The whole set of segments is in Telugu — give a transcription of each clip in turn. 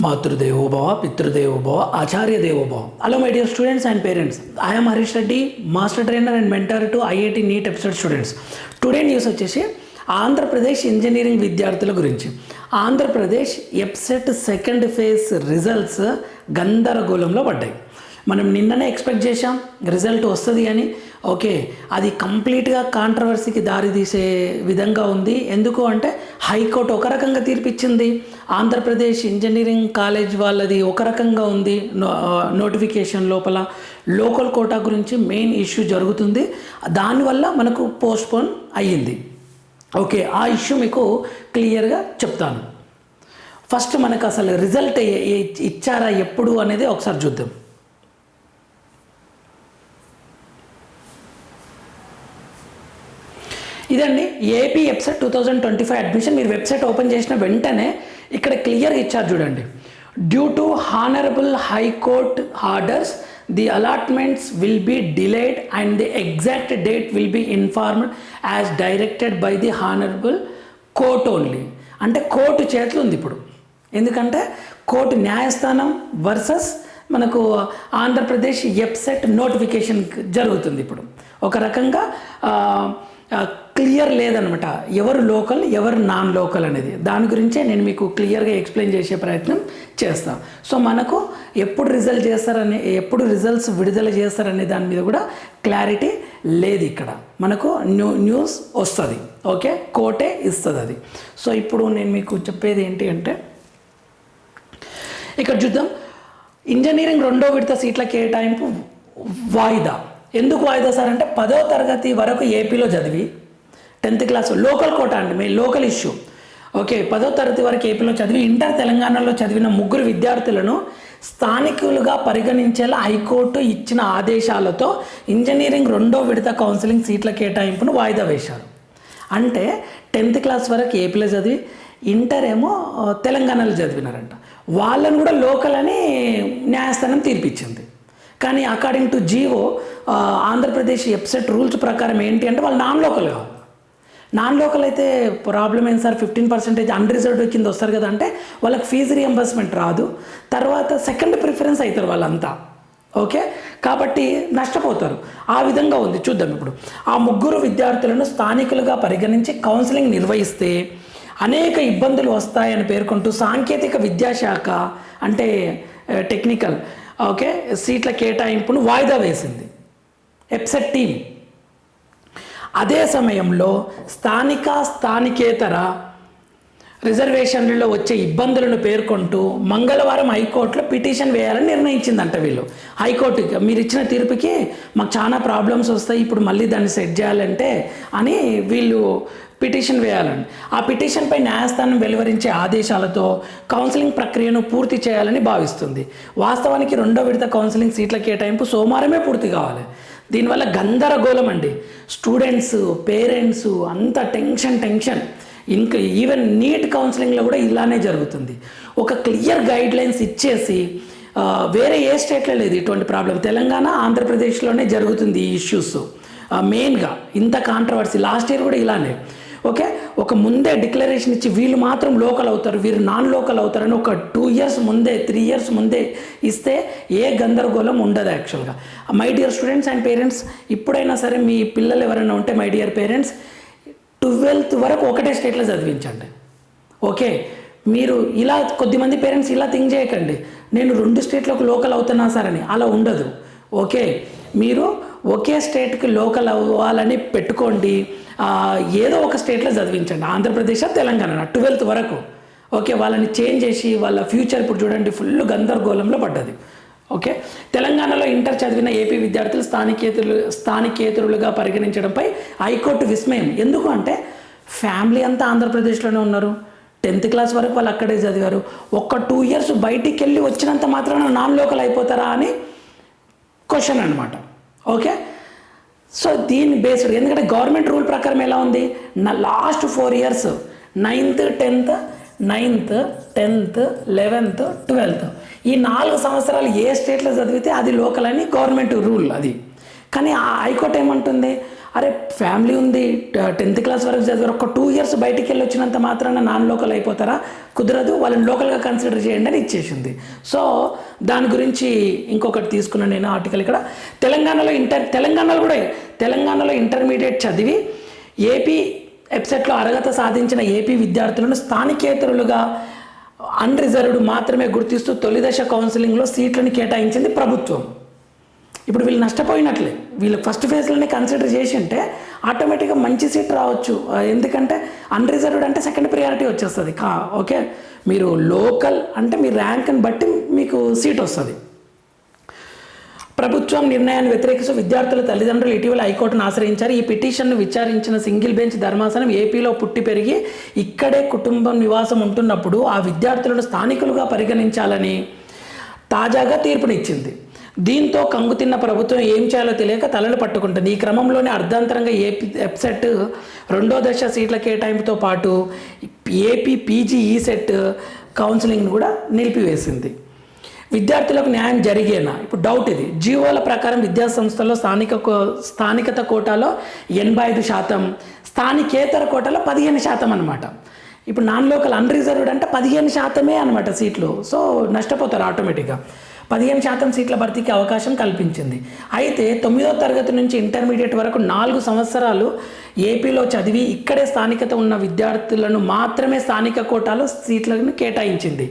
మాతృదేవోభవ పితృదేవోభవ ఆచార్య దేవోభవ hello my dear students and parents I'm Harish Reddy master trainer and mentor to IIT NEET episode students today news వచ్చేసి ఆంధ్రప్రదేశ్ ఇంజనీరింగ్ విద్యార్థుల గురించి. Andhra Pradesh EAPCET second phase results గందరగోళంలో పడ్డాయి. మనం నిన్ననే ఎక్స్పెక్ట్ చేశాం రిజల్ట్ వస్తుంది అని. ఓకే అది కంప్లీట్గా కాంట్రవర్సీకి దారితీసే విధంగా ఉంది. ఎందుకు అంటే హైకోర్టు ఒక రకంగా తీర్పిచ్చింది. ఆంధ్రప్రదేశ్ ఇంజనీరింగ్ కాలేజ్ వాళ్ళది ఒక రకంగా ఉంది నోటిఫికేషన్ లోపల. లోకల్ కోటా గురించి మెయిన్ ఇష్యూ జరుగుతుంది. దానివల్ల మనకు పోస్ట్పోన్ అయ్యింది. ఓకే ఆ ఇష్యూ మీకు క్లియర్గా చెప్తాను. ఫస్ట్ మనకు అసలు రిజల్ట్ ఇచ్చారా ఎప్పుడు అనేది ఒకసారి చూద్దాం. ఇదండి AP website two thousand twenty five admission మీరు వెబ్సైట్ ఓపెన్ చేసిన వెంటనే ఇక్కడ క్లియర్గా ఇచ్చారు చూడండి. Due to honourable high court orders the allotments will be delayed and the exact date will be informed as directed by the honourable court only అంటే కోర్టు చేతులు ఉంది ఇప్పుడు. ఎందుకంటే కోర్టు న్యాయస్థానం వర్సెస్ మనకు ఆంధ్రప్రదేశ్ ఎప్సెట్ నోటిఫికేషన్ జరుగుతుంది ఇప్పుడు. ఒక రకంగా క్లియర్ లేదనమాట. ఎవరు లోకల్ ఎవరు నాన్ లోకల్ అనేది. దాని గురించే నేను మీకు క్లియర్గా ఎక్స్ప్లెయిన్ చేసే ప్రయత్నం చేస్తాను సో మనకు ఎప్పుడు రిజల్ట్ చేస్తారనే ఎప్పుడు రిజల్ట్స్ విడుదల చేస్తారనే దాని మీద కూడా క్లారిటీ లేదు ఇక్కడ. మనకు న్యూ న్యూస్ వస్తుంది. ఓకే? కోటే ఇస్తుంది అది సో ఇప్పుడు నేను మీకు చెప్పేది ఏంటి అంటే ఇక్కడ చూద్దాం. ఇంజనీరింగ్ రెండో విడత సీట్ల కేటాయింపు వాయిదా. ఎందుకు వాయిదా సార్ అంటే పదో తరగతి వరకు ఏపీలో చదివి టెన్త్ క్లాస్ లోకల్ కోట అండి మీ లోకల్ ఇష్యూ. ఓకే పదో తరగతి వరకు ఏపీలో చదివి ఇంటర్ తెలంగాణలో చదివిన ముగ్గురు విద్యార్థులను స్థానికులుగా పరిగణించేలా హైకోర్టు ఇచ్చిన ఆదేశాలతో ఇంజనీరింగ్ రెండో విడత కౌన్సిలింగ్ సీట్ల కేటాయింపును వాయిదా వేశారు. అంటే టెన్త్ క్లాస్ వరకు ఏపీలో చదివి ఇంటర్ ఏమో తెలంగాణలో చదివినారంట. వాళ్ళని కూడా లోకల్ అని న్యాయస్థానం తీర్పిచ్చింది. కానీ according to GO Andhra Pradesh EAPCET rules ప్రకారం ఏంటి అంటే వాళ్ళు నాన్ లోకల్ కావాలి నాన్ లోకల్ అయితే ప్రాబ్లం ఏంటి సార్? ఫిఫ్టీన్ పర్సెంటేజ్ అన్రిజర్వ్డ్ కింద వస్తారు కదా అంటే వాళ్ళకి ఫీజు రియంబర్స్మెంట్ రాదు. తర్వాత సెకండ్ ప్రిఫరెన్స్ అవుతారు వాళ్ళంతా. ఓకే కాబట్టి నష్టపోతారు. ఆ విధంగా ఉంది. చూద్దాం ఇప్పుడు. ఆ ముగ్గురు విద్యార్థులను స్థానికులుగా పరిగణించి కౌన్సిలింగ్ నిర్వహిస్తే అనేక ఇబ్బందులు వస్తాయని పేర్కొంటూ సాంకేతిక విద్యాశాఖ అంటే టెక్నికల్ ఓకే సీట్ల కేటాయింపును వాయిదా వేసింది. ఎప్సెట్ టీం అదే సమయంలో స్థానిక స్థానికేతర రిజర్వేషన్లలో వచ్చే ఇబ్బందులను పేర్కొంటూ మంగళవారం హైకోర్టులో పిటిషన్ వేయాలని నిర్ణయించిందంట వీళ్ళు. హైకోర్టుకి మీరు ఇచ్చిన తీర్పుకి మాకు చాలా ప్రాబ్లమ్స్ వస్తాయి ఇప్పుడు మళ్ళీ దాన్ని సెట్ చేయాలంటే అని వీళ్ళు పిటిషన్ వేయాలని. ఆ పిటిషన్పై న్యాయస్థానం వెలువరించే ఆదేశాలతో కౌన్సిలింగ్ ప్రక్రియను పూర్తి చేయాలని భావిస్తుంది. వాస్తవానికి రెండో విడత కౌన్సిలింగ్ సీట్ల కేటాయింపు సోమవారమే పూర్తి కావాలి. దీనివల్ల గందరగోళం అండి. స్టూడెంట్స్ పేరెంట్స్ అంత టెన్షన్ టెన్షన్. ఇంకా ఈవెన్ నీట్ కౌన్సిలింగ్లో కూడా ఇలానే జరుగుతుంది. ఒక క్లియర్ గైడ్ లైన్స్ ఇచ్చేసి వేరే ఏ స్టేట్లో లేదు ఇటువంటి ప్రాబ్లం. తెలంగాణ ఆంధ్రప్రదేశ్లోనే జరుగుతుంది ఈ ఇష్యూస్. మెయిన్గా ఇంత కాంట్రవర్సీ లాస్ట్ ఇయర్ కూడా ఇలానే. ఓకే? ఒక ముందే డిక్లరేషన్ ఇచ్చి వీళ్ళు మాత్రం లోకల్ అవుతారు వీరు నాన్ లోకల్ అవుతారని ఒక టూ ఇయర్స్ ముందే త్రీ ఇయర్స్ ముందే ఇస్తే ఏ గందరగోళం ఉండదు యాక్చువల్గా. My dear students and parents ఇప్పుడైనా సరే మీ పిల్లలు ఎవరైనా ఉంటే మై డియర్ పేరెంట్స్ ట్వెల్త్ వరకు ఒకటే స్టేట్లో చదివించండి. ఓకే? మీరు ఇలా కొద్దిమంది పేరెంట్స్ ఇలా థింక్ చేయకండి. నేను రెండు స్టేట్లకు లోకల్ అవుతున్నా సరే అని. అలా ఉండదు. ఓకే? మీరు ఒకే స్టేట్కి లోకల్ అవ్వాలని పెట్టుకోండి. ఏదో ఒక స్టేట్లో చదివించండి. ఆంధ్రప్రదేశ్ తెలంగాణ ట్వెల్త్ వరకు. ఓకే వాళ్ళని చేంజ్ చేసి వాళ్ళ ఫ్యూచర్ ఇప్పుడు చూడండి ఫుల్ గందరగోళంలో పడ్డది. ఓకే తెలంగాణలో ఇంటర్ చదివిన ఏపీ విద్యార్థులు స్థానికేతరులు స్థానికేతరులుగా పరిగణించడంపై హైకోర్టు విస్మయం. ఎందుకు అంటే ఫ్యామిలీ అంతా ఆంధ్రప్రదేశ్లోనే ఉన్నారు. టెన్త్ క్లాస్ వరకు వాళ్ళు అక్కడే చదివారు. ఒక్క టూ ఇయర్స్ బయటికి వెళ్ళి వచ్చినంత మాత్రాన నాన్ లోకల్ అయిపోతారా అని క్వశ్చన్ అనమాట ఓకే? సో దీన్ని బేస్డ్ ఎందుకంటే గవర్నమెంట్ రూల్ ప్రకారం ఎలా ఉంది? నా last four years ninth tenth ninth tenth eleventh twelfth. ఈ నాలుగు సంవత్సరాలు ఏ స్టేట్లో చదివితే అది లోకల్ అని గవర్నమెంట్ రూల్ అది. కానీ ఆ హైకోర్టు ఏమంటుంది? అరే ఫ్యామిలీ ఉంది టెన్త్ క్లాస్ వరకు చదివారు. ఒక టూ ఇయర్స్ బయటికి వెళ్ళి వచ్చినంత మాత్రాన నాన్ లోకల్ అయిపోతారా? కుదరదు వాళ్ళని లోకల్గా కన్సిడర్ చేయండి అని ఇచ్చేసింది. సో దాని గురించి ఇంకొకటి తీసుకున్నాను నేను ఆర్టికల్ ఇక్కడ. తెలంగాణలో ఇంటర్ తెలంగాణలో కూడా తెలంగాణలో ఇంటర్మీడియట్ చదివి ఏపీ వెబ్సైట్లో అర్హత సాధించిన ఏపీ విద్యార్థులను స్థానికేతరులుగా అన్రిజర్వ్డ్ మాత్రమే గుర్తిస్తూ తొలిదశ కౌన్సిలింగ్లో సీట్లను కేటాయించింది ప్రభుత్వం. ఇప్పుడు వీళ్ళు నష్టపోయినట్లే. వీళ్ళు ఫస్ట్ ఫేజ్లోనే కన్సిడర్ చేసి ఉంటే ఆటోమేటిక్గా మంచి సీట్ రావచ్చు. ఎందుకంటే అన్రిజర్వ్డ్ అంటే సెకండ్ ప్రియారిటీ వచ్చేస్తుంది. కా ఓకే? మీరు లోకల్ అంటే మీ ర్యాంక్ని బట్టి మీకు సీట్ వస్తుంది. ప్రభుత్వం నిర్ణయాన్ని వ్యతిరేకిస్తూ విద్యార్థుల తల్లిదండ్రులు ఇటీవల హైకోర్టును ఆశ్రయించారు. ఈ పిటిషన్ను విచారించిన సింగిల్ బెంచ్ ధర్మాసనం ఏపీలో పుట్టి పెరిగి ఇక్కడే కుటుంబం నివాసం ఉంటున్నప్పుడు ఆ విద్యార్థులను స్థానికులుగా పరిగణించాలని తాజాగా తీర్పునిచ్చింది. దీంతో కంగుతిన్న ప్రభుత్వం ఏం చేయాలో తెలియక తలలు పట్టుకుంటుంది. ఈ క్రమంలోనే అర్ధాంతరంగా ఏపీ ఎప్సెట్ రెండో దశ సీట్ల కేటాయింపుతో పాటు ఏపీ పీజీ ఈ సెట్ కౌన్సిలింగ్ను కూడా నిలిపివేసింది. విద్యార్థులకు న్యాయం జరిగేనా? ఇప్పుడు డౌట్ ఇది. జీవోల ప్రకారం విద్యాసంస్థల్లో స్థానిక కో- స్థానికత కోటాలో ఎనభై ఐదు శాతం స్థానికేతర కోటాలో పదిహేను శాతం అనమాట ఇప్పుడు నాన్ లోకల్ అన్రిజర్వ్డ్ అంటే పదిహేను శాతమే అనమాట సీట్లు. సో నష్టపోతారు ఆటోమేటిక్గా. పదిహేను శాతం సీట్ల భర్తీకి అవకాశం కల్పించింది. అయితే తొమ్మిదో తరగతి నుంచి ఇంటర్మీడియట్ వరకు నాలుగు సంవత్సరాలు ఏపీలో చదివి ఇక్కడే స్థానికత ఉన్న విద్యార్థులను మాత్రమే స్థానిక కోటాలో సీట్లను కేటాయించింది.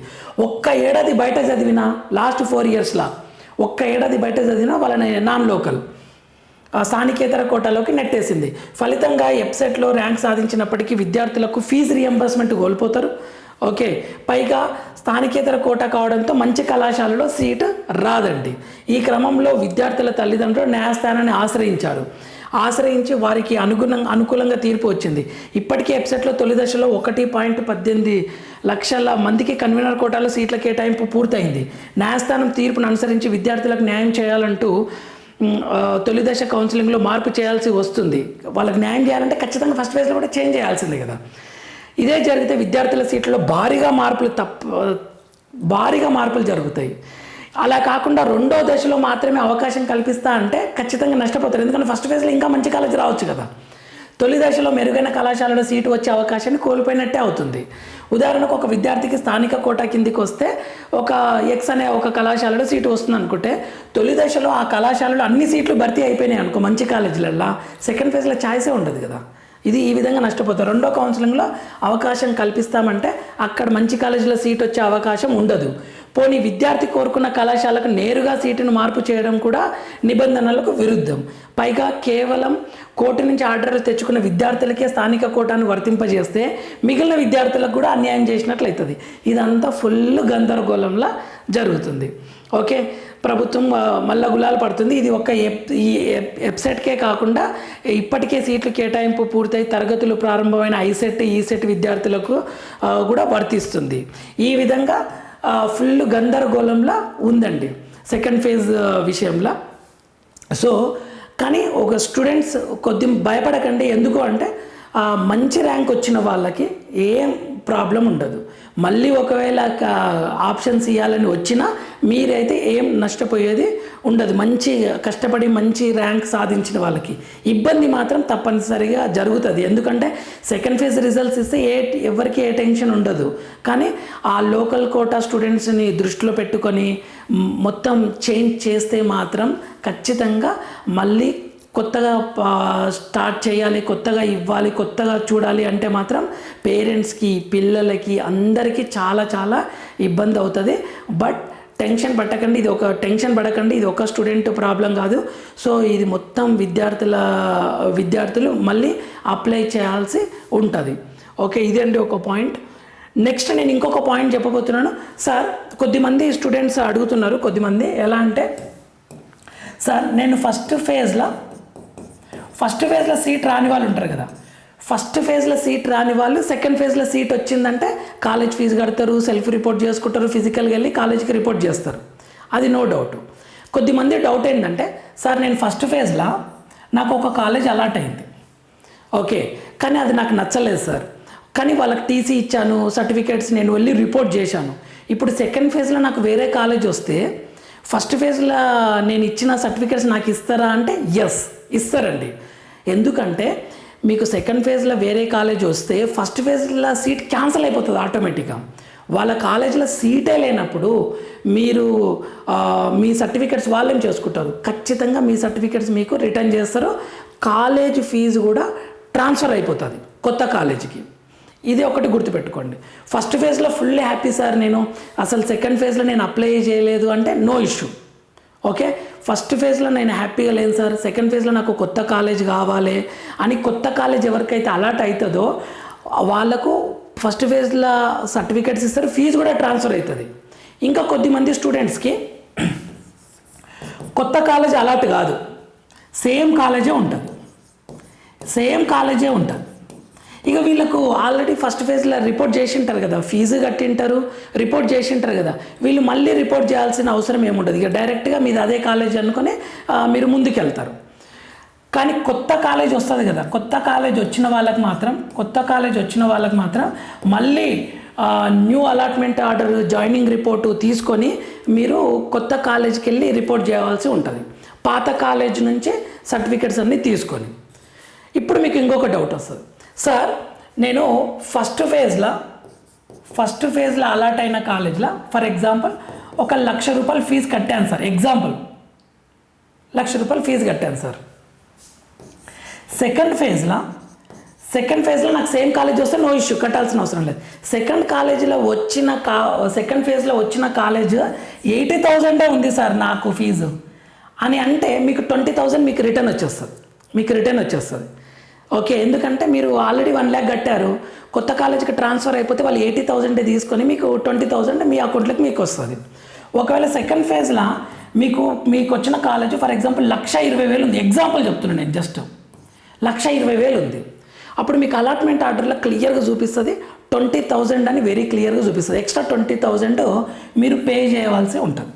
ఒక్క ఏడాది బయట చదివిన లాస్ట్ ఫోర్ ఇయర్స్లా ఒక్క ఏడాది బయట చదివిన వాళ్ళని నాన్ లోకల్ స్థానికేతర కోటాలోకి నెట్టేసింది. ఫలితంగా వెబ్సైట్లో ర్యాంక్ సాధించినప్పటికీ విద్యార్థులకు ఫీజు రియంబర్స్మెంట్ కోల్పోతారు. ఓకే పైగా స్థానికేతర కోట కావడంతో మంచి కళాశాలలో సీటు రాదండి. ఈ క్రమంలో విద్యార్థుల తల్లిదండ్రులు న్యాయస్థానాన్ని ఆశ్రయించారు. ఆశ్రయించి వారికి అనుగుణంగా అనుకూలంగా తీర్పు వచ్చింది. ఇప్పటికే వెబ్సైట్లో తొలి దశలో ఒకటి పాయింట్ పద్దెనిమిది లక్షల మందికి కన్వీనర్ కోటాలో సీట్ల కేటాయింపు పూర్తయింది. న్యాయస్థానం తీర్పును అనుసరించి విద్యార్థులకు న్యాయం చేయాలంటూ తొలి దశ కౌన్సిలింగ్లో మార్పు చేయాల్సి వస్తుంది. వాళ్ళకి న్యాయం చేయాలంటే ఖచ్చితంగా ఫస్ట్ ఫేజ్లో కూడా చేంజ్ చేయాల్సిందే కదా. ఇదే జరిగితే విద్యార్థుల సీట్లలో భారీగా మార్పులు తప్ప భారీగా మార్పులు జరుగుతాయి. అలా కాకుండా రెండో దశలో మాత్రమే అవకాశం కల్పిస్తా అంటే ఖచ్చితంగా నష్టపోతారు. ఎందుకంటే ఫస్ట్ ఫేజ్లో ఇంకా మంచి కాలేజ్ రావచ్చు కదా. తొలి దశలో మెరుగైన కళాశాలలో సీటు వచ్చే అవకాశాన్ని కోల్పోయినట్టే అవుతుంది. ఉదాహరణకు ఒక విద్యార్థికి స్థానిక కోటా కిందికి వస్తే ఒక ఎక్స్ అనే ఒక కళాశాలలో సీటు వస్తుంది అనుకుంటే తొలి దశలో ఆ కళాశాలలో అన్ని సీట్లు భర్తీ అయిపోయినాయి అనుకో మంచి కాలేజీలల్లో. సెకండ్ ఫేజ్లో ఛాయిసే ఉండదు కదా. ఇది ఈ విధంగా నష్టపోతారు. రెండో కౌన్సిలింగ్లో అవకాశం కల్పిస్తామంటే అక్కడ మంచి కాలేజీలో సీట్ వచ్చే అవకాశం ఉండదు. పోనీ విద్యార్థి కోరుకున్న కళాశాలకు నేరుగా సీటును మార్పు చేయడం కూడా నిబంధనలకు విరుద్ధం. పైగా కేవలం కోర్టు నుంచి ఆర్డర్లు తెచ్చుకున్న విద్యార్థులకే స్థానిక కోటాను వర్తింపజేస్తే మిగిలిన విద్యార్థులకు కూడా అన్యాయం చేసినట్లయితుంది. ఇదంతా ఫుల్ గందరగోళంలా జరుగుతుంది. ఓకే? ప్రభుత్వం మళ్ళా గులాలు పడుతుంది. ఇది ఒక ఎప్ ఈ ఎప్- వెబ్సైట్కే కాకుండా ఇప్పటికే సీట్లు కేటాయింపు పూర్తయి తరగతులు ప్రారంభమైన ఐసెట్ ఈసెట్ విద్యార్థులకు కూడా వర్తిస్తుంది. ఈ విధంగా ఫుల్ గందరగోళంలో ఉందండి. సెకండ్ ఫేజ్ విషయంలో. సో కానీ ఒక స్టూడెంట్స్ కొద్ది భయపడకండి. ఎందుకు అంటే మంచి ర్యాంక్ వచ్చిన వాళ్ళకి ఏం ప్రాబ్లం ఉండదు. మళ్ళీ ఒకవేళ ఆప్షన్స్ ఇవ్వాలని వచ్చినా మీరైతే ఏం నష్టపోయేది ఉండదు. మంచి కష్టపడి మంచి ర్యాంక్ సాధించిన వాళ్ళకి. ఇబ్బంది మాత్రం తప్పనిసరిగా జరుగుతుంది. ఎందుకంటే సెకండ్ ఫేజ్ రిజల్ట్స్ ఇస్తే ఏ ఎవరికి ఏ టెన్షన్ ఉండదు. కానీ ఆ లోకల్ కోటా స్టూడెంట్స్ని దృష్టిలో పెట్టుకొని మొత్తం చేంజ్ చేస్తే మాత్రం ఖచ్చితంగా మళ్ళీ కొత్తగా స్టార్ట్ చేయాలి కొత్తగా ఇవ్వాలి కొత్తగా చూడాలి అంటే మాత్రం పేరెంట్స్కి పిల్లలకి అందరికీ చాలా చాలా ఇబ్బంది అవుతుంది. బట్ టెన్షన్ పట్టకండి ఇది ఒక టెన్షన్ పడకండి ఇది ఒక స్టూడెంట్ ప్రాబ్లం కాదు. సో ఇది మొత్తం విద్యార్థుల విద్యార్థులు మళ్ళీ అప్లై చేయాల్సి ఉంటుంది. ఓకే ఇదండి ఒక పాయింట్. నెక్స్ట్ నేను ఇంకొక పాయింట్ చెప్పబోతున్నాను. సార్ కొద్దిమంది స్టూడెంట్స్ అడుగుతున్నారు. కొద్దిమంది ఎలా అంటే సార్ నేను ఫస్ట్ ఫేజ్లో ఫస్ట్ ఫేజ్లో సీట్ రాని వాళ్ళు ఉంటారు కదా. ఫస్ట్ ఫేజ్లో సీట్ రాని వాళ్ళు సెకండ్ ఫేజ్లో సీట్ వచ్చిందంటే కాలేజ్ ఫీజు కడతారు సెల్ఫ్ రిపోర్ట్ చేసుకుంటారు ఫిజికల్గా వెళ్ళి కాలేజ్కి రిపోర్ట్ చేస్తారు. అది నో డౌట్. కొద్దిమంది డౌట్ ఏంటంటే సార్ నేను ఫస్ట్ ఫేజ్లో నాకు ఒక కాలేజ్ అలాట్ అయింది. ఓకే కానీ అది నాకు నచ్చలేదు సార్. కానీ వాళ్ళకి టీసీ ఇచ్చాను సర్టిఫికేట్స్ నేను వెళ్ళి రిపోర్ట్ చేశాను. ఇప్పుడు సెకండ్ ఫేజ్లో నాకు వేరే కాలేజ్ వస్తే ఫస్ట్ ఫేజ్లో నేను ఇచ్చిన సర్టిఫికేట్స్ నాకు ఇస్తారా అంటే ఎస్ ఇస్తారండి. ఎందుకంటే మీకు సెకండ్ ఫేజ్లో వేరే కాలేజ్ వస్తే ఫస్ట్ ఫేజ్లో సీట్ క్యాన్సిల్ అయిపోతుంది ఆటోమేటిక్గా వాళ్ళ కాలేజీలో సీటే లేనప్పుడు మీరు మీ సర్టిఫికెట్స్ వాళ్ళేం చేసుకుంటారు? ఖచ్చితంగా మీ సర్టిఫికెట్స్ మీకు రిటర్న్ చేస్తారు. కాలేజ్ ఫీజు కూడా ట్రాన్స్ఫర్ అయిపోతుంది కొత్త కాలేజీకి ఇది ఒకటి గుర్తుపెట్టుకోండి. ఫస్ట్ ఫేజ్లో ఫుల్లీ హ్యాపీ సార్ నేను. అసలు సెకండ్ ఫేజ్లో నేను అప్లై చేయలేదు అంటే నో ఇష్యూ ఓకే? ఫస్ట్ ఫేజ్లో నేను హ్యాపీగా లేను సార్. సెకండ్ ఫేజ్లో నాకు కొత్త కాలేజ్ కావాలి అని కొత్త కాలేజ్ ఎవరికైతే అలాట్ అవుతుందో వాళ్ళకు ఫస్ట్ ఫేజ్లో సర్టిఫికేట్స్ ఇస్తారు. ఫీజు కూడా ట్రాన్స్ఫర్ అవుతుంది. ఇంకా కొద్దిమంది స్టూడెంట్స్కి కొత్త కాలేజ్ అలాట్ కాదు. సేమ్ కాలేజే ఉంటుంది. సేమ్ కాలేజే ఉంటుంది. ఇక వీళ్ళకు ఆల్రెడీ ఫస్ట్ ఫేజ్లో రిపోర్ట్ చేసి ఉంటారు కదా ఫీజు కట్టింటారు రిపోర్ట్ చేసి ఉంటారు కదా. వీళ్ళు మళ్ళీ రిపోర్ట్ చేయాల్సిన అవసరం ఏముండదు. ఇక డైరెక్ట్గా మీది అదే కాలేజ్ అనుకుని మీరు ముందుకెళ్తారు. కానీ కొత్త కాలేజ్ వస్తుంది కదా కొత్త కాలేజ్ వచ్చిన వాళ్ళకి మాత్రం కొత్త కాలేజ్ వచ్చిన వాళ్ళకి మాత్రం మళ్ళీ new allotment order joining report తీసుకొని మీరు కొత్త కాలేజ్కి వెళ్ళి రిపోర్ట్ చేయవలసి ఉంటుంది. పాత కాలేజ్ నుంచి సర్టిఫికెట్స్ అన్నీ తీసుకొని. ఇప్పుడు మీకు ఇంకొక డౌట్ వస్తుంది. సార్ నేను ఫస్ట్ ఫేజ్లో ఫస్ట్ ఫేజ్లో అలాట్ అయిన కాలేజ్లో ఫర్ ఎగ్జాంపుల్ ఒక లక్ష రూపాయలు ఫీజు కట్టాను సార్. ఎగ్జాంపుల్ లక్ష రూపాయలు ఫీజు కట్టాను సార్. సెకండ్ ఫేజ్లో సెకండ్ ఫేజ్లో నాకు సేమ్ కాలేజ్ వస్తే నో ఇష్యూ కట్టాల్సిన అవసరం లేదు. సెకండ్ కాలేజీలో వచ్చిన కా సెకండ్ ఫేజ్లో వచ్చిన కాలేజ్ ఎయిటీ థౌజండే ఉంది సార్ నాకు ఫీజు అని అంటే మీకు ట్వంటీ థౌజండ్ మీకు రిటర్న్ వచ్చేస్తుంది. మీకు రిటర్న్ వచ్చేస్తుంది. ఓకే ఎందుకంటే మీరు ఆల్రెడీ వన్ ల్యాక్ కట్టారు. కొత్త కాలేజీకి ట్రాన్స్ఫర్ అయిపోతే వాళ్ళు ఎయిటీ థౌజండ్ తీసుకొని మీకు ట్వంటీ థౌజండ్ మీ అకౌంట్లోకి మీకు వస్తుంది. ఒకవేళ సెకండ్ ఫేజ్లో మీకు మీకు వచ్చిన కాలేజ్ ఫర్ ఎగ్జాంపుల్ లక్ష ఇరవై వేలు ఉంది. ఎగ్జాంపుల్ చెప్తున్నాను నేను జస్ట్ లక్ష ఇరవై వేలు ఉంది. అప్పుడు మీకు అలాట్మెంట్ ఆర్డర్లో క్లియర్గా చూపిస్తుంది. ట్వంటీ థౌజండ్ అని వెరీ క్లియర్గా చూపిస్తుంది. ఎక్స్ట్రా ట్వంటీ థౌజండ్ మీరు పే చేయవలసి ఉంటుంది.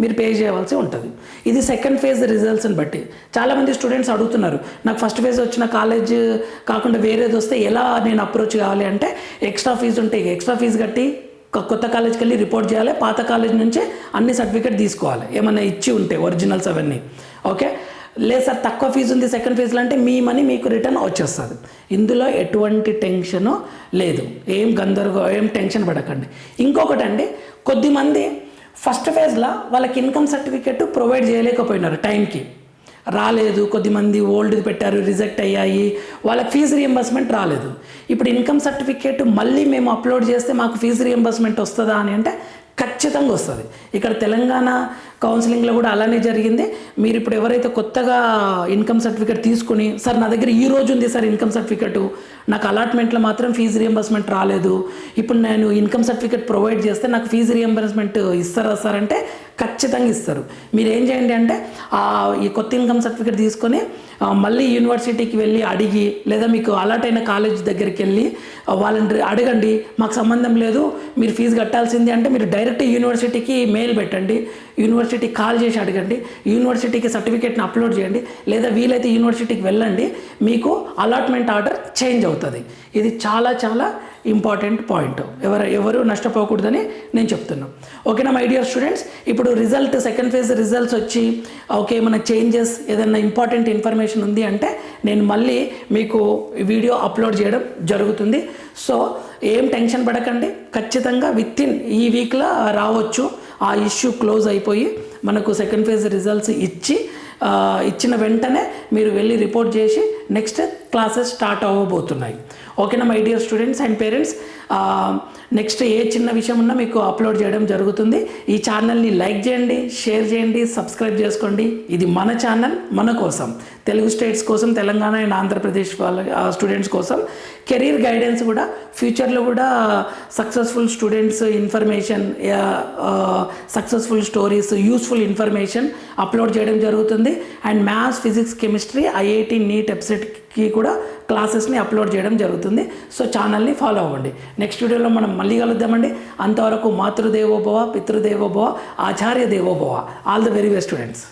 మీరు పే చేయవలసి ఉంటుంది. ఇది సెకండ్ ఫేజ్ రిజల్ట్స్ని బట్టి. చాలామంది స్టూడెంట్స్ అడుగుతున్నారు నాకు ఫస్ట్ ఫేజ్ వచ్చిన కాలేజ్ కాకుండా వేరేది వస్తే ఎలా నేను అప్రోచ్ కావాలి అంటే ఎక్స్ట్రా ఫీజు ఉంటాయి ఎక్స్ట్రా ఫీజు కట్టి కొత్త కాలేజ్కి వెళ్ళి రిపోర్ట్ చేయాలి పాత కాలేజ్ నుంచే అన్ని సర్టిఫికేట్ తీసుకోవాలి. ఏమైనా ఇచ్చి ఉంటే ఒరిజినల్స్ అవన్నీ. ఓకే లేదు సార్ తక్కువ ఫీజు ఉంది సెకండ్ ఫేజ్లో అంటే మీ మనీ మీకు రిటర్న్ వచ్చేస్తుంది. ఇందులో ఎటువంటి టెన్షను లేదు. ఏం గందరగో ఏం టెన్షన్ పడకండి. ఇంకొకటి అండి కొద్దిమంది ఫస్ట్ ఫేజ్లో వాళ్ళకి ఇన్కమ్ సర్టిఫికేట్ ప్రొవైడ్ చేయలేకపోయినారు టైంకి. రాలేదు కొద్దిమంది ఓల్డ్ పెట్టారు రిజెక్ట్ అయ్యాయి వాళ్ళకి ఫీజు రియంబర్స్మెంట్ రాలేదు. ఇప్పుడు ఇన్కమ్ సర్టిఫికేట్ మళ్ళీ మేము అప్లోడ్ చేస్తే మాకు ఫీజు రియంబర్స్మెంట్ వస్తుందా అని అంటే ఖచ్చితంగా వస్తుంది. ఇక్కడ తెలంగాణ కౌన్సిలింగ్లో కూడా అలానే జరిగింది. మీరు ఇప్పుడు ఎవరైతే కొత్తగా ఇన్కమ్ సర్టిఫికేట్ తీసుకుని సార్ నా దగ్గర ఈ రోజు ఉంది సార్ ఇన్కమ్ సర్టిఫికేట్ నాకు అలాట్మెంట్లో మాత్రం ఫీజు రియంబర్స్మెంట్ రాలేదు. ఇప్పుడు నేను ఇన్కమ్ సర్టిఫికేట్ ప్రొవైడ్ చేస్తే నాకు ఫీజు రియంబర్స్మెంట్ ఇస్తారా సార్? అంటే ఖచ్చితంగా ఇస్తారు. మీరు ఏం చేయండి అంటే ఈ కొత్త ఇన్కమ్ సర్టిఫికేట్ తీసుకొని మళ్ళీ యూనివర్సిటీకి వెళ్ళి అడిగి లేదా మీకు అలాట్ అయిన కాలేజ్ దగ్గరికి వెళ్ళి వాళ్ళని అడగండి. మాకు సంబంధం లేదు మీరు ఫీజు కట్టాల్సింది అంటే మీరు డైరెక్ట్ యూనివర్సిటీకి మెయిల్ పెట్టండి. యూనివర్సిటీకి కాల్ చేసి అడగండి. యూనివర్సిటీకి సర్టిఫికేట్ని అప్లోడ్ చేయండి. లేదా వీలైతే యూనివర్సిటీకి వెళ్ళండి. మీకు అలాట్మెంట్ ఆర్డర్ చేంజ్ అవుతుంది. ఇది చాలా చాలా ఇంపార్టెంట్ పాయింట్. ఎవరు ఎవరు నష్టపోకూడదని నేను చెప్తున్నాను ఓకేనా మై డియర్ స్టూడెంట్స్ ఇప్పుడు రిజల్ట్ సెకండ్ ఫేజ్ రిజల్ట్స్ వచ్చి ఓకే ఏమైనా చేంజెస్ ఏదైనా ఇంపార్టెంట్ ఇన్ఫర్మేషన్ ఉంది అంటే నేను మళ్ళీ మీకు వీడియో అప్లోడ్ చేయడం జరుగుతుంది. సో ఏం టెన్షన్ పడకండి. ఖచ్చితంగా విత్ ఇన్ ఈ వీక్లో రావచ్చు. ఆ ఇష్యూ క్లోజ్ అయిపోయి మనకు సెకండ్ ఫేజ్ రిజల్ట్స్ ఇచ్చి ఇచ్చిన వెంటనే మీరు వెళ్ళి రిపోర్ట్ చేసి నెక్స్ట్ క్లాసెస్ స్టార్ట్ అవ్వబోతున్నాయి. ఓకేనా my dear students and parents next ఏ చిన్న విషయం ఉన్నా మీకు అప్లోడ్ చేయడం జరుగుతుంది. ఈ ఛానల్ని లైక్ చేయండి షేర్ చేయండి సబ్స్క్రైబ్ చేసుకోండి. ఇది మన ఛానల్ మన కోసం. తెలుగు స్టేట్స్ కోసం తెలంగాణ అండ్ ఆంధ్రప్రదేశ్ వాళ్ళ స్టూడెంట్స్ కోసం. కెరీర్ గైడెన్స్ కూడా ఫ్యూచర్లో కూడా successful students information successful stories useful information upload చేయడం జరుగుతుంది. And maths physics chemistry IIT NEET EAPCET వెబ్సైట్కి కూడా క్లాసెస్ని అప్లోడ్ చేయడం జరుగుతుంది. సో ఛానల్ని ఫాలో అవ్వండి. నెక్స్ట్ వీడియోలో మనం మళ్ళీ కలుద్దామండి. అంతవరకు మాతృదేవోభవ పితృదేవోభవ ఆచార్య దేవోభవ. All the very best students.